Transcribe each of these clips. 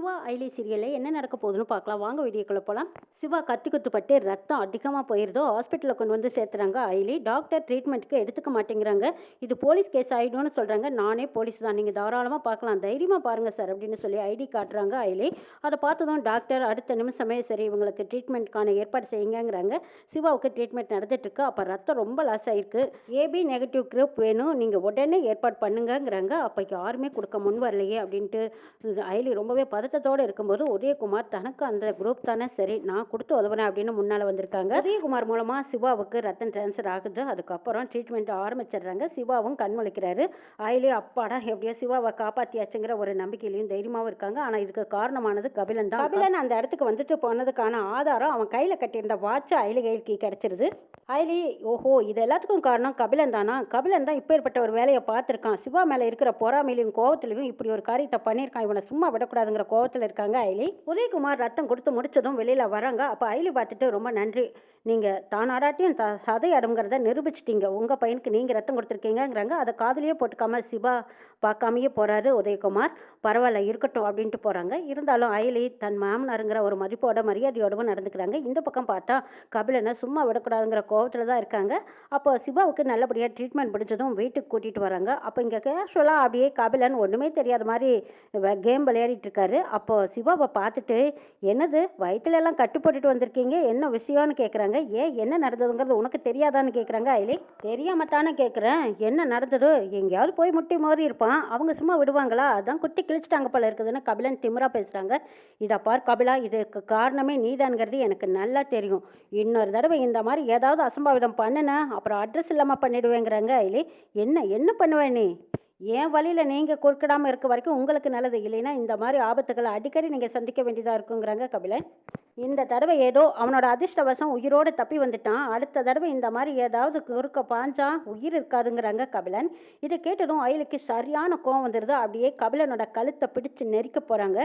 சிவா ஐலி சீரியலில் என்ன நடக்க போகுதுன்னு பார்க்கலாம். வாங்க வீடியோக்குள்ளே போகலாம் சிவா கத்தி குத்துப்பட்டு ரத்தம் அதிகமாக போயிருதோ ஹாஸ்பிட்டலில் கொண்டு வந்து சேர்த்துறாங்க ஐலி டாக்டர் ட்ரீட்மெண்ட்டுக்கு எடுத்துக்க மாட்டேங்கிறாங்க. இது போலீஸ் கேஸ் ஆகிடும்னு சொல்கிறாங்க நானே போலீஸ் தான். நீங்கள் தாராளமாக பார்க்கலாம். தைரியமாக பாருங்கள் சார் அப்படின்னு சொல்லி ஐடி காட்டுறாங்க ஐலி அதை பார்த்ததும் டாக்டர் அடுத்த நிமிஷமே சரி இவங்களுக்கு ட்ரீட்மெண்ட்க்கான ஏற்பாடு செய்யுங்கிறாங்க சிவாவுக்கு ட்ரீட்மெண்ட் நடந்துட்டுருக்கு அப்போ ரத்தம் ரொம்ப லாஸ் ஆகிருக்கு ஏபி நெகட்டிவ் குரூப் வேணும். நீங்கள் உடனே ஏற்பாடு பண்ணுங்கங்கிறாங்க. அப்போ யாருமே கொடுக்க முன் வரலையே அப்படின்ட்டு ஐலி ரொம்பவே வருத்தத்தோடு இருக்கும்போது உதயகுமார் தனக்கு அந்த குரூப் தானே சரி நான் கொடுத்து உதவுனேன் அப்படின்னு முன்னால் வந்திருக்காங்க. உதயகுமார் மூலமாக சிவாவுக்கு ரத்தம் ட்ரான்ஸ்ஃபர் ஆகுது. அதுக்கப்புறம் ட்ரீட்மெண்ட் ஆரம்பிச்சிடுறாங்க. சிவாவும் கண் முழிக்கிறாரு. ஐலி அப்பாடா எப்படியோ சிவாவை காப்பாற்றியாச்சுங்கிற ஒரு நம்பிக்கையிலையும் தைரியமாகவும் இருக்காங்க. ஆனால் இதுக்கு காரணமானது கபிலன் தான். கபிலன் அந்த இடத்துக்கு வந்துட்டு போனதுக்கான ஆதாரம் அவன் கையில் கட்டியிருந்த வாட்ச் ஐலி கைக்கு கிடைச்சிருது. அயலி ஓஹோ இது எல்லாத்துக்கும் காரணம் கபிலன் தானா? கபிலன் தான் இப்பேற்பட்ட ஒரு வேலையை பார்த்துருக்கான். சிவா மேலே இருக்கிற பொறாமையிலையும் கோவத்திலையும் இப்படி ஒரு காரியத்தை பண்ணியிருக்கான். இவனை சும்மா விடக்கூடாதுங்கிற கோவத்தில் இருக்காங்க ஐலி உதயகுமார் ரத்தம் கொடுத்து முடிச்சதும் வெளியில் வராங்க. அப்போ ஐலி பார்த்துட்டு ரொம்ப நன்றி. நீங்கள் தானாடாட்டியும் த சதை அடங்குறத நிரூபிச்சிட்டீங்க. உங்கள் பையனுக்கு நீங்கள் ரத்தம் கொடுத்துருக்கீங்கிறாங்க அதை காதுலயே போட்டுக்காம சிவா பார்க்காமையே போகிறாரு உதயகுமார். பரவாயில்ல இருக்கட்டும் அப்படின்ட்டு போகிறாங்க இருந்தாலும் அயலி தன் மாமனாருங்கிற ஒரு மதிப்போட மரியாதையோடவும் நடந்துக்கிறாங்க. இந்த பக்கம் பார்த்தா கபிலனை சும்மா விடக்கூடாதுங்கிற கோவத்தில் தான் இருக்காங்க. அப்போ சிவாவுக்கு நல்லபடியாக ட்ரீட்மெண்ட் பிடிச்சதும் வீட்டுக்கு கூட்டிகிட்டு வராங்க. அப்போ இங்கே கேஷுவலாக அப்படியே கபிலன் ஒன்றுமே தெரியாத மாதிரி கேம் விளையாடிட்டு இருக்காரு. அப்போ சிவாவை பார்த்துட்டு என்னது வயிற்றுல எல்லாம் கட்டு போட்டுட்டு வந்திருக்கீங்க? என்ன விஷயம்னு கேட்குறாங்க ஏன் என்ன நடந்ததுங்கிறது உனக்கு தெரியாதான்னு கேட்குறாங்க அயலி? தெரியாம தானே கேட்குறேன் என்ன நடந்ததோ எங்கேயாவது போய் முட்டி மோதி இருப்பான் அவங்க சும்மா விடுவாங்களா? அதான் குட்டி கிழிச்சிட்டாங்க போல இருக்குதுன்னு கபிலன் திமுறா பேசுகிறாங்க இதை பார் கபிலா இதுக்கு காரணமே நீதான்ங்கிறது எனக்கு நல்லா தெரியும். இன்னொரு தடவை இந்த மாதிரி ஏதாவது அசம்பாவிதம் பண்ணுன அப்புறம் அட்ரஸ் இல்லாமல் பண்ணிடுவேங்கிறாங்க இல்லை என்ன என்ன பண்ணுவேன் நீ? என் வழியில் நீங்கள் குறுக்கிடாமல் இருக்க வரைக்கும் உங்களுக்கு நல்லது. இல்லைன்னா இந்த மாதிரி ஆபத்துகளை அடிக்கடி நீங்கள் சந்திக்க வேண்டியதாக இருக்குங்கிறாங்க கபிலன். இந்த தடவை ஏதோ அவனோட அதிர்ஷ்டவசம் உயிரோடு தப்பி வந்துட்டான். அடுத்த தடவை இந்த மாதிரி ஏதாவது குறுக்க பாஞ்சா உயிர் இருக்காதுங்கிறாங்க கபிலன். இதை கேட்டதும் அயலுக்கு சரியான கோவம் வந்துடுது அப்படியே கபிலனோட கழுத்தை பிடிச்சு நெரிக்க போகிறாங்க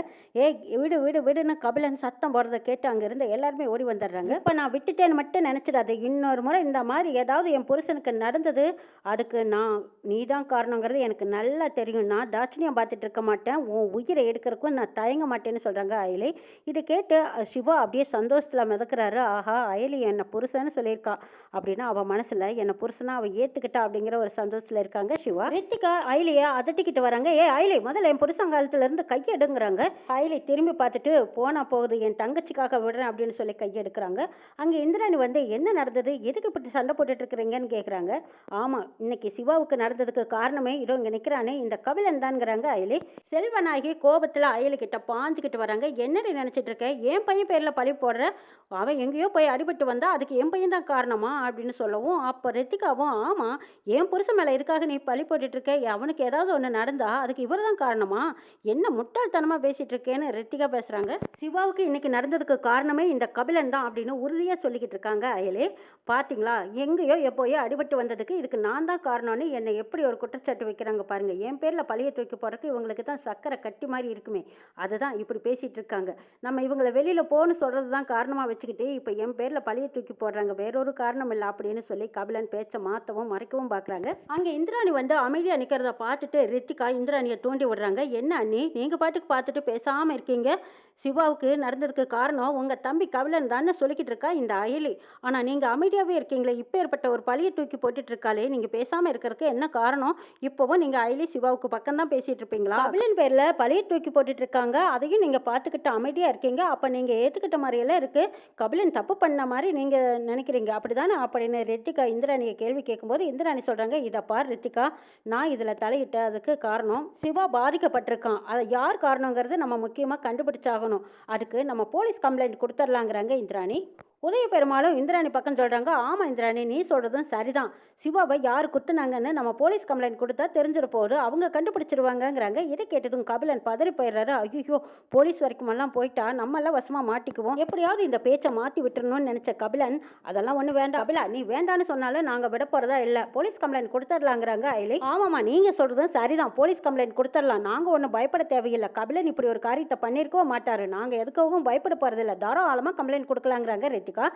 ஏய் விடு விடு விடுன்னு கபிலன் சத்தம் போடுறத கேட்டு அங்கேருந்து எல்லாருமே ஓடி வந்துடுறாங்க. இப்போ நான் விட்டுட்டேன்னு மட்டும் நினச்சிடாது. இன்னொரு முறை இந்த மாதிரி ஏதாவது என் புருஷனுக்கு நடந்தது அதுக்கு நான் நீ தான் காரணங்கிறது எனக்கு நல்லா தெரியும். நான் தாட்சணியம் பார்த்துட்டு இருக்க மாட்டேன். உன் உயிரை எடுக்கிறதுக்கும் நான் தயங்க மாட்டேன்னு சொல்கிறாங்க அயலி. இதை கேட்டு சிவா அப்படியே சந்தோஷத்தில் மிதக்கிறாரு. ஆஹா அயலி என்னை புருஷன்னு சொல்லியிருக்கா. அப்படின்னா அவள் மனசில் என்னை புருஷனா அவள் ஏற்றுக்கிட்டா அப்படிங்கிற ஒரு சந்தோஷத்தில் இருக்காங்க சிவா. ரித்திகா ஐலியை அதட்டிக்கிட்டு வராங்க. ஏ ஐலி முதல்ல என் புருஷன் காலத்துலேருந்து கையெடுங்கிறாங்க. ஐலி திரும்பி பார்த்துட்டு போனால் போகுது என் தங்கச்சிக்காக விடுறேன் அப்படின்னு சொல்லி கையெடுக்கிறாங்க. அங்கே இந்திராணி வந்து என்ன நடந்தது? எதுக்கு இப்படி சண்டை போட்டுட்டு இருக்கிறீங்கன்னு கேட்குறாங்க ஆமாம் இன்னைக்கு சிவாவுக்கு நடந்ததுக்கு காரணமே இதோ இங்கே நிற்கிறானே இந்த கபிலன் தான்ங்கிறாங்க அயலி. செல்வநாயகி கோபத்தில் அயலிக்கிட்ட பாஞ்சுக்கிட்டு வராங்க. என்னடி நினச்சிட்டு இருக்க? என் பையன் பேரில் பழி போடுற? அவன் எங்கேயோ போய் அடிபட்டு வந்தா அதுக்கு என் பையன் தான் காரணமா? அப்படின்னு சொல்லவும் அப்போ ரித்திகாவும் ஆமாம் என் புருஷன் மேலே இருக்காக நீ பழி போட்டுட்ருக்க அவனுக்கு ஏதாவது ஒன்று நடந்தா அதுக்கு இவர் தான் காரணமா? என்ன முட்டாள்தனமாக பேசிகிட்டு இருக்கேன்னு ரித்திகா பேசுகிறாங்க சிவாவுக்கு இன்னைக்கு நடந்ததுக்கு காரணமே இந்த கபிலன் தான் அப்படின்னு உறுதியாக சொல்லிக்கிட்டு இருக்காங்க அயலே. பார்த்தீங்களா எங்கேயோ எப்போயோ அடிபட்டு வந்ததுக்கு இதுக்கு நான் தான் காரணம்னு என்னை எப்படி ஒரு குற்றச்சாட்டு வைக்கிறாங்க பாருங்கள் என் பேரில் பழைய தூக்கி போறதுக்கு இவங்களுக்கு தான் சக்கரை கட்டி மாதிரி இருக்குமே. அதுதான் இப்படி பேசிகிட்டு இருக்காங்க. நம்ம இவங்களை வெளியில் போகணும்னு சொல்கிறது தான் காரணமாக வச்சுக்கிட்டு இப்போ என் பேரில் பழைய தூக்கி போடுறாங்க. வேறொரு காரணம் இல்லை அப்படின்னு சொல்லி கபிலன் பேச்சை மாத்தவும் மறைக்கவும் பார்க்குறாங்க. அங்க இந்திராணி வந்து அமைதியாக நிக்கிறத பார்த்துட்டு ரித்திகா இந்திராணியை தூண்டி விடுறாங்க. என்ன அண்ணி நீங்க பாட்டுக்கு பார்த்துட்டு பேசாம இருக்கீங்க. சிவாவுக்கு நடந்ததுக்கு காரணம் உங்க தம்பி கவலன் தானே சொல்லிக்கிட்டு இருக்கா இந்த அயலி? ஆனா நீங்க அமைதியாவே இருக்கீங்களே இப்போ ஏற்பட்ட ஒரு பழியை தூக்கி போட்டுட்டு இருக்காளே நீங்க பேசாம இருக்கிறதுக்கு என்ன காரணம்? இப்போவும் நீங்க அயலி சிவாவுக்கு பக்கம் தான் பேசிட்டு இருப்பீங்களா? கவலன் பேர்ல பழைய தூக்கி போட்டுட்டு இருக்காங்க அதையும் நீங்க பார்த்துக்கிட்டு அமைதியா இருக்கீங்க அப்ப நீங்க ஏத்துக்கிட்ட மாதிரியெல்லாம் இருக்கு. கபிலன் தப்பு பண்ண மாதிரி நீங்க நினைக்கிறீங்க அப்படிதானே? அப்படின்னு ரித்திகா இந்திராணியை கேள்வி கேட்கும்போது இந்திராணி சொல்றாங்க இதை பார் ரித்திகா நான் இதுல தலையிட்டதுக்கு காரணம் சிவா பாதிக்கப்பட்டிருக்கான். அதை யார் காரணங்கிறது நம்ம முக்கியமா ஆகணும். அதுக்கு நம்ம போலீஸ் கம்ப்ளைண்ட் கொடுத்துர்லாங்கிறாங்க இந்திராணி. உதய பெருமாளும் இந்திராணி பக்கம் சொல்கிறாங்க ஆமாம் இந்திராணி நீ சொல்கிறதும் சரிதான். சிவாவை யார் குத்துனாங்கன்னு நம்ம போலீஸ் கம்ப்ளைண்ட் கொடுத்தா தெரிஞ்சிட போகுது அவங்க கண்டுபிடிச்சிருவாங்கங்கிறாங்க. இதை கேட்டதும் கபிலன் பதறி போயிடுறாரு. ஐயோ போலீஸ் வரைக்கும் எல்லாம் போயிட்டா நம்மெல்லாம் வசமாக மாட்டிக்குவோம். எப்படியாவது இந்த பேச்சை மாற்றி விட்டுறணும்னு நினச்ச கபிலன் அதெல்லாம் ஒன்றும் வேண்டாம். கபிலா நீ வேண்டான்னு சொன்னாலும் நாங்கள் விட போகிறதா இல்லை. போலீஸ் கம்ப்ளைண்ட் கொடுத்துடலாங்கிறாங்க ஐலி. ஆமாம்மா நீங்கள் சொல்கிறதும் சரிதான். போலீஸ் கம்ப்ளைண்ட் கொடுத்துடலாம். நாங்கள் ஒன்றும் பயப்பட தேவையில்லை. கபிலன் இப்படி ஒரு காரியத்தை பண்ணியிருக்கவும் மாட்டார். நாங்கள் எதுக்காகவும் பயப்பட போகிறதில்ல தாராளமாக கம்ப்ளைண்ட் கொடுக்கலாங்கிறாங்க ரித்திக். ரித்திகா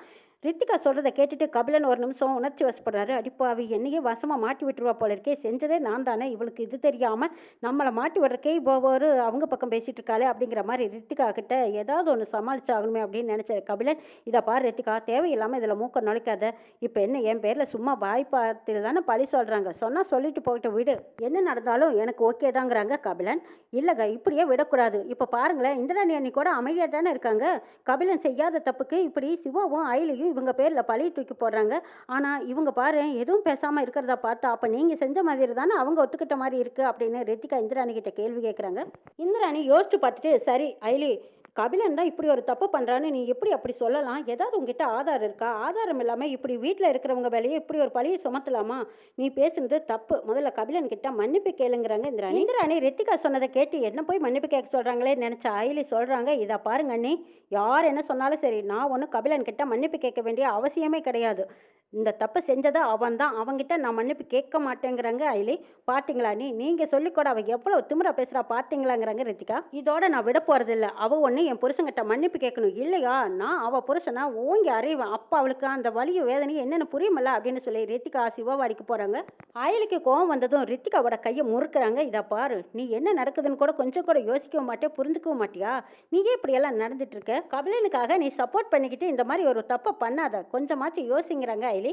ரித்திகா சொல்கிறத கேட்டுட்டு கபிலன் ஒரு நிமிஷம் உணர்ச்சி வசப்படுறாரு. அடிப்பாவி என்னையே வசமாக மாட்டி விட்டுருவா போல இருக்கே செஞ்சதே நான் தானே. இவளுக்கு இது தெரியாமல் நம்மளை மாட்டி விடுறக்கே இப்போ ஒரு அவங்க பக்கம் பேசிகிட்டு இருக்காளே அப்படிங்கிற மாதிரி ரித்திகா கிட்ட ஏதாவது ஒன்று சமாளிச்சாகணுமே அப்படின்னு நினச்ச கபிலன் இதை பாரு ரித்திகா தேவையில்லாமல் இதில் மூக்க நுழைக்காத. இப்போ என்ன என் பேரில் சும்மா வாய் பார்த்து தானே பழி சொல்கிறாங்க சொன்னால் சொல்லிட்டு போயிட்டு விடு. என்ன நடந்தாலும் எனக்கு ஓகே தாங்கிறாங்க கபிலன். இல்லைங்க இப்படியே விடக்கூடாது. இப்போ பாருங்களேன் இந்திராணி அண்ணி கூட அமைதியாக தானே இருக்காங்க. கபிலன் செய்யாத தப்புக்கு இப்படி சிவாவும் அயிலையும் இவங்க பேரில் பழைய தூக்கி போடுறாங்க. ஆனால் இவங்க பாரு எதுவும் பேசாமல் இருக்கிறத பார்த்தா அப்போ நீங்கள் செஞ்ச மாதிரி தானே அவங்க ஒத்துக்கிட்ட மாதிரி இருக்குது அப்படின்னு ரித்திகா இந்திராணி கிட்ட கேள்வி கேட்குறாங்க இந்திராணி யோசிச்சு பார்த்துட்டு சரி ஐலி கபிலன் தான் இப்படி ஒரு தப்பு பண்ணுறான்னு நீ எப்படி அப்படி சொல்லலாம்? ஏதாவது உங்ககிட்ட ஆதாரம் இருக்கா? ஆதாரம் இல்லாமல் இப்படி வீட்டில் இருக்கிறவங்க வேலையை இப்படி ஒரு பழியை சுமத்தலாமா? நீ பேசுனது தப்பு. முதல்ல கபிலன் கிட்ட மன்னிப்பு கேளுங்கிறாங்க இந்திராணி. இந்திராணி ரித்திகா சொன்னதை கேட்டு என்ன போய் மன்னிப்பு கேட்க சொல்கிறாங்களே நினச்ச ஐலி சொல்கிறாங்க இதை பாருங்க அண்ணி. யார் என்ன சொன்னாலும் சரி நான் ஒன்றும் கபிலன் கிட்ட மன்னிப்பு கேட்க வேண்டிய அவசியமே கிடையாது. இந்த தப்பு செஞ்சதை அவன் தான் அவன்கிட்ட நான் மன்னிப்பு கேட்க மாட்டேங்கிறாங்க ஐலி. பார்த்தீங்களா நீ? நீங்கள் சொல்லிக்கூட அவள் எவ்வளோ திமிரா பேசுகிறா பார்த்தீங்களாங்கிறாங்க ரித்திகா. இதோட நான் விட போகிறதில்ல அவள் ஒன்று என் புருஷங்கிட்ட மன்னிப்பு கேட்கணும். இல்லையா? நான் அவள் புருஷனா ஓங்கி அறிவேன். அப்போ அவளுக்கு அந்த வலியும் வேதனையும் என்னென்னு புரியுமில்ல அப்படின்னு சொல்லி ரித்திகா சிவாவாடிக்கு போகிறாங்க ஆயிலுக்கு கோவம் வந்ததும் ரித்திகாவோட கையை முறுக்குறாங்க. இதை பாரு நீ என்ன நடக்குதுன்னு கூட கொஞ்சம் கூட யோசிக்கவும் மாட்டே புரிஞ்சுக்கவும் மாட்டியா? நீயே இப்படியெல்லாம் நடந்துட்டு இருக்க? கபிலனுக்காக நீ சப்போர்ட் பண்ணிக்கிட்டு இந்த மாதிரி ஒரு தப்பை பண்ணாத. கொஞ்சமாச்சும் யோசிங்கிறாங்க ஐலி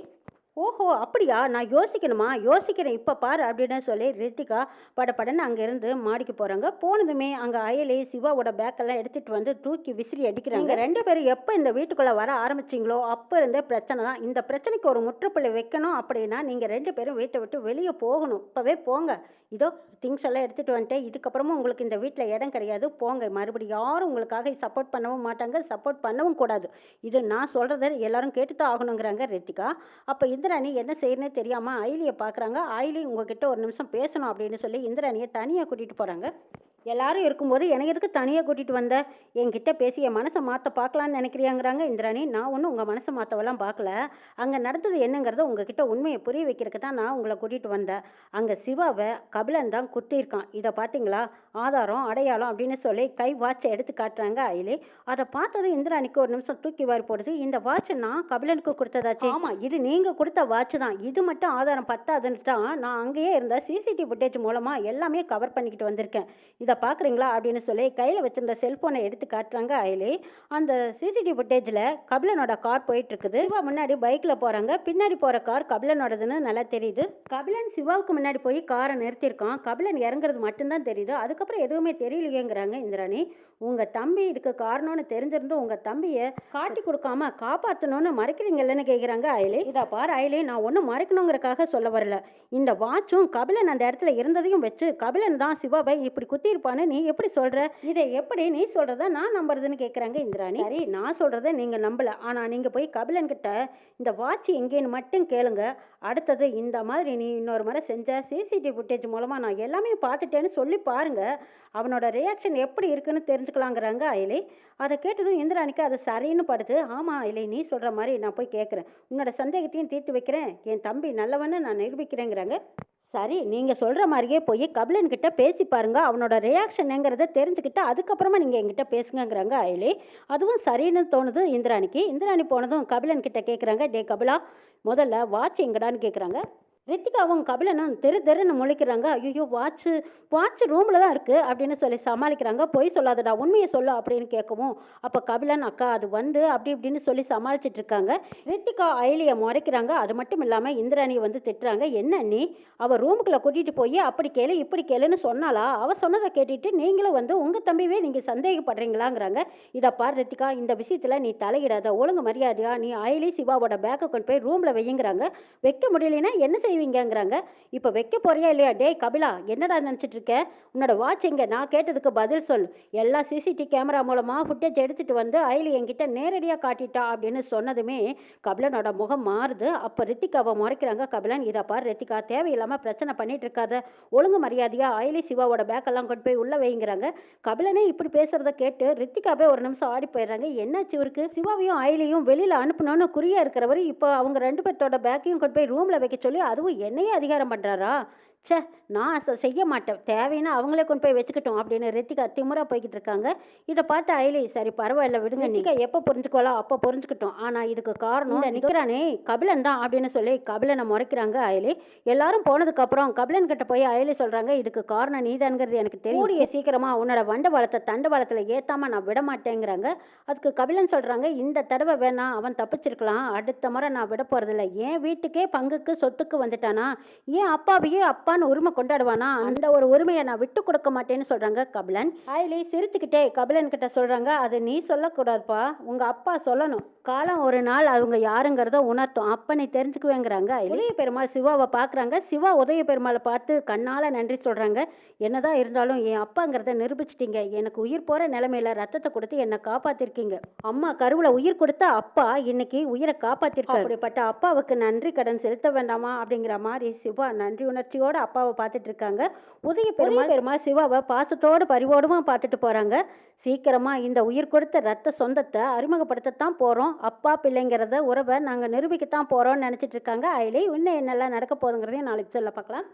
ஓஹோ அப்படியா? நான் யோசிக்கணுமா? யோசிக்கிறேன். இப்போ பாரு அப்படின்னு சொல்லி ரித்திகா படபடன்னு அங்கேருந்து மாடிக்கு போகிறாங்க போனதுமே அங்கே அயலி சிவாவோட பேக்கெல்லாம் எடுத்துகிட்டு வந்து தூக்கி விசிறி அடிக்கிறாங்க. ரெண்டு பேரும் எப்போ இந்த வீட்டுக்குள்ளே வர ஆரம்பிச்சிங்களோ அப்போ இருந்தே பிரச்சனை தான். இந்த பிரச்சனைக்கு ஒரு முற்றுப்புள்ளி வைக்கணும் அப்படின்னா நீங்கள் ரெண்டு பேரும் வீட்டை விட்டு வெளியே போகணும். இப்போவே போங்க. இதோ திங்ஸ் எல்லாம் எடுத்துகிட்டு வந்துட்டேன். இதுக்கப்புறமும் உங்களுக்கு இந்த வீட்டில் இடம் கிடையாது. போங்க. மறுபடியும் யாரும் உங்களுக்காக சப்போர்ட் பண்ணவும் மாட்டாங்க. சப்போர்ட் பண்ணவும் கூடாது. இது நான் சொல்கிறத எல்லாரும் கேட்டு தான் ஆகணுங்கிறாங்க ரித்திகா. அப்போ இந்திராணி என்ன செய்யறனே தெரியாமல் ஆயிலியை பார்க்குறாங்க. ஆயிலி உங்ககிட்ட ஒரு நிமிஷம் பேசணும் அப்படின்னு சொல்லி இந்திராணியை தனியாக கூட்டிகிட்டு போகிறாங்க எல்லாரும் இருக்கும்போது எனக்கு எதுக்கு தனியாக கூட்டிகிட்டு வந்த? என்கிட்ட பேசி என் மனசை மாற்ற பார்க்கலான்னு நினைக்கிறியாங்கிறாங்க இந்திராணி. நான் ஒன்றும் உங்கள் மனசை மாற்றவெல்லாம் பார்க்கல அங்கே நடந்தது என்னங்கிறத உங்ககிட்ட உண்மையை புரிய வைக்கிறதுக்கு தான் நான் உங்களை கூட்டிகிட்டு வந்தேன். அங்கே சிவாவை கபிலன் தான் குத்திருக்கான் இதை பார்த்தீங்களா ஆதாரம் அடையாளம் அப்படின்னு சொல்லி கை வாட்சை எடுத்து காட்டுறாங்க அயிலே. அதை பார்த்ததும் இந்திராணிக்கு ஒரு நிமிஷம் தூக்கி வாரி போடுது. இந்த வாட்சை நான் கபிலனுக்கு கொடுத்ததாச்சு. ஆமாம் இது நீங்கள் கொடுத்த வாட்ச் தான். இது மட்டும் ஆதாரம் பத்தாதுன்னு தான் நான் அங்கேயே இருந்த சிசிடிவி ஃபுட்டேஜ் மூலமாக எல்லாமே கவர் பண்ணிக்கிட்டு வந்திருக்கேன். இதை பார்க்குறீங்களா அப்படின்னு சொல்லி கையில் வச்சிருந்த செல்ஃபோனை எடுத்து காட்டுறாங்க அயலி. அந்த சிசிடிவி ஃபுட்டேஜில் கபிலனோட கார் போயிட்டுருக்குது. சிவா முன்னாடி பைக்கில் போகிறாங்க பின்னாடி போகிற கார் கபிலனோடதுன்னு நல்லா தெரியுது. கபிலன் சிவாவுக்கு முன்னாடி போய் காரை நிறுத்தியிருக்கான். கபிலன் இறங்குறது மட்டும்தான் தெரியுது. அதுக்கப்புறம் எதுவுமே தெரியலையேங்கிறாங்க இந்திராணி. உங்கள் தம்பி இதுக்கு காரணம்னு தெரிஞ்சிருந்தும் உங்கள் தம்பியை காட்டி கொடுக்காம காப்பாற்றணும்னு மறைக்கிறீங்கல்லன்னு கேட்குறாங்க அயலி. இதை பாரு அயலி நான் ஒன்றும் மறைக்கணுங்கிறக்காக சொல்ல வரல. இந்த வாட்சும் கபிலன் அந்த இடத்துல இருந்ததையும் வச்சு கபிலன் தான் சிவாவை இப்படி இருப்பான்னு நீ எப்படி சொல்ற? இதை எப்படி நீ சொல்றத நான் நம்புறதுன்னு கேட்குறாங்க இந்திராணி. சரி நான் சொல்றத நீங்க நம்பல. ஆனா நீங்க போய் கபிலன் கிட்ட இந்த வாட்ச் எங்கேன்னு மட்டும் கேளுங்க. அடுத்தது இந்த மாதிரி நீ இன்னொரு முறை செஞ்ச சிசிடிவி ஃபுட்டேஜ் மூலமா நான் எல்லாமே பார்த்துட்டேன்னு சொல்லி பாருங்க. அவனோட ரியாக்ஷன் எப்படி இருக்குன்னு தெரிஞ்சுக்கலாங்கிறாங்க அயலி. அதை கேட்டதும் இந்திராணிக்கு அது சரின்னு படுது. ஆமாம் அயலி நீ சொல்கிற மாதிரி நான் போய் கேட்குறேன் உன்னோட சந்தேகத்தையும் தீர்த்து வைக்கிறேன். என் தம்பி நல்லவன்னு நான் நிரூபிக்கிறேங்கிறாங்க. சரி நீங்கள் சொல்கிற மாதிரியே போய் கபிலன்கிட்ட பேசி பாருங்க. அவனோட ரியாக்ஷனுங்கிறத தெரிஞ்சுக்கிட்டு அதுக்கப்புறமா நீங்கள் என்கிட்ட பேசுங்கங்கிறாங்க அயலி. அதுவும் சரின்னு தோணுது இந்திராணிக்கு. இந்திராணி போனதும் கபிலன் கிட்ட கேட்குறாங்க டே கபிலா முதல்ல வாட்ச் எங்கடான்னு கேட்குறாங்க ரித்திகாவும் கபிலனும் தெரு தெருன்னு முழிக்கிறாங்க. ஐயோ வாட்ச் வாட்ச் ரூமில் தான் இருக்குது அப்படின்னு சொல்லி சமாளிக்கிறாங்க. பொய் சொல்லாதடா உண்மையை சொல்லு அப்படின்னு கேட்கவும் அப்போ கபிலன் அக்கா அது வந்து அப்படி இப்படின்னு சொல்லி சமாளிச்சிட்டு இருக்காங்க. ரித்திகா அயலியை முறைக்கிறாங்க. அது மட்டும் இல்லாமல் இந்திராணியை வந்து திட்டுறாங்க. என்ன நீ? அவள் ரூமுக்குள்ளே கூட்டிகிட்டு போய் அப்படி கேளு இப்படி கேளுன்னு சொன்னாலா அவள் சொன்னதை கேட்டுட்டு நீங்களும் வந்து உங்கள் தம்பிவே நீங்கள் சந்தேகப்படுறீங்களாங்கிறாங்க. இதை பார் ரித்திகா இந்த விஷயத்தில் நீ தலையிடாத. ஒழுங்கு மரியாதையா நீ அயலி சிவாவோட பேக்கை கொண்டு போய் ரூமில் வையுங்கிறாங்க. வைக்க முடியலன்னா என்ன செய்வீங்கங்கிறாங்க. இப்போ வைக்க போறியா இல்லையா? டேய் கபிலா என்னடா நினச்சிட்டு இருக்க? உன்னோட வாட்ச் எங்க நான் கேட்டதுக்கு பதில் சொல். எல்லா சிசிடிவி கேமரா மூலமாக ஃபுட்டேஜ் எடுத்துட்டு வந்து அயலி என்கிட்ட நேரடியாக காட்டிட்டா அப்படின்னு சொன்னதுமே கபிலனோட முகம் மாறுது. அப்போ ரித்திகாவை முறைக்கிறாங்க கபிலன். இதை பார் ரித்திகா தேவையில்லாமல் பிரச்சனை பண்ணிட்டு இருக்காத ஒழுங்கு மரியாதையா ஐலி சிவாவோட பேக்கெல்லாம் கொண்டு போய் உள்ளே வைங்கிறாங்க. கபிலனே இப்படி பேசுறத கேட்டு ரித்திகாவே ஒரு நிமிஷம் ஆடி போயிடுறாங்க. என்னாச்சு இவருக்கு? சிவாவையும் அயலியும் வெளியில் அனுப்பணும்னு குறியா இருக்கிறவர் இப்போ அவங்க ரெண்டு பேர்த்தோட பேக்கையும் கொண்டு போய் ரூமில் வைக்க சொல்லி அதுவும் என்னையே அதிகாரம் பண்ணுறாரா ச்சே நான் செ- செய்ய மாட்டேன். தேவைன்னா அவங்களே கொண்டு போய் வச்சுக்கிட்டோம் அப்படின்னு ரித்திகா திமிரா போய்கிட்டு இருக்காங்க. இதை பார்த்து அயலி சரி பரவாயில்ல விடுங்க. ரித்திகா எப்போ புரிஞ்சுக்கோலாம் அப்போ புரிஞ்சுக்கிட்டோம். ஆனால் இதுக்கு காரணம் நிற்கிறானே கபிலன் தான் அப்படின்னு சொல்லி கபிலனை முறைக்கிறாங்க அயலி எல்லாரும் போனதுக்கு அப்புறம் கபிலன் கிட்ட போய் அயலி சொல்றாங்க இதுக்கு காரணம் நீதான்ங்கிறது எனக்கு தெரியும். கூடிய சீக்கிரமா உன்னோட வண்ட வளத்தை தண்டு வளத்துல ஏத்தாம நான் விட மாட்டேங்கிறாங்க. அதுக்கு கபிலன் சொல்றாங்க இந்த தடவை வேணா அவன் தப்பிச்சிருக்கலாம். அடுத்த முறை நான் விட போறதில்ல. ஏன் வீட்டுக்கே பங்குக்கு சொத்துக்கு வந்துட்டானா? ஏன் அப்பாவையே அப்பான்னு உரிமை கொண்டாடுவானா? அந்த ஒரு உரிமையை நான் விட்டு கொடுக்க மாட்டேன்னு சொல்றாங்க கபிலன். அயலி சிரிச்சுக்கிட்டே கபிலன் கிட்ட சொல்றாங்க அது நீ சொல்லக்கூடாதுப்பா உங்க அப்பா சொல்லணும். காலம் ஒரு நாள் அவங்க யாருங்கிறத உணர்த்தும். அப்ப நீ தெரிஞ்சுக்குவேங்கிறாங்க. உதய பெருமாள் சிவாவை பார்க்கறாங்க. சிவா உதய பெருமாளை பார்த்து கண்ணால நன்றி சொல்றாங்க. என்னதான் இருந்தாலும் என் அப்பாங்கிறத நிரூபிச்சிட்டீங்க. எனக்கு உயிர் போற நிலைமையில ரத்தத்தை கொடுத்து என்னை காப்பாத்திருக்கீங்க. அம்மா கருவுல உயிர் கொடுத்த அப்பா இன்னைக்கு உயிரை காப்பாத்திருக்காரு. அப்படிப்பட்ட அப்பாவுக்கு நன்றி கடன் செலுத்த வேண்டாமா? அப்படிங்கிற மாதிரி சிவா நன்றி உணர்ச்சியோட அப்பாவை பார்த்துட்டு இருக்காங்க. உதய பெருமாள் பெருமாள் சிவாவை பாசத்தோடு பரிவோடுமா பார்த்துட்டு போறாங்க. சீக்கிரமா இந்த உயிர் கொடுத்த ரத்த சொந்தத்தை அறிமுகப்படுத்தத்தான் போறோம். அப்பா பிள்ளைங்கிறத உறவை நாங்க நிரூபிக்கத்தான் போறோம்னு நினைச்சிட்டு இருக்காங்க. அயலி இன்னும் என்னெல்லாம் நடக்க போகுதுங்கிறதையும் நாளைக்கு சொல்ல பார்க்கலாம்.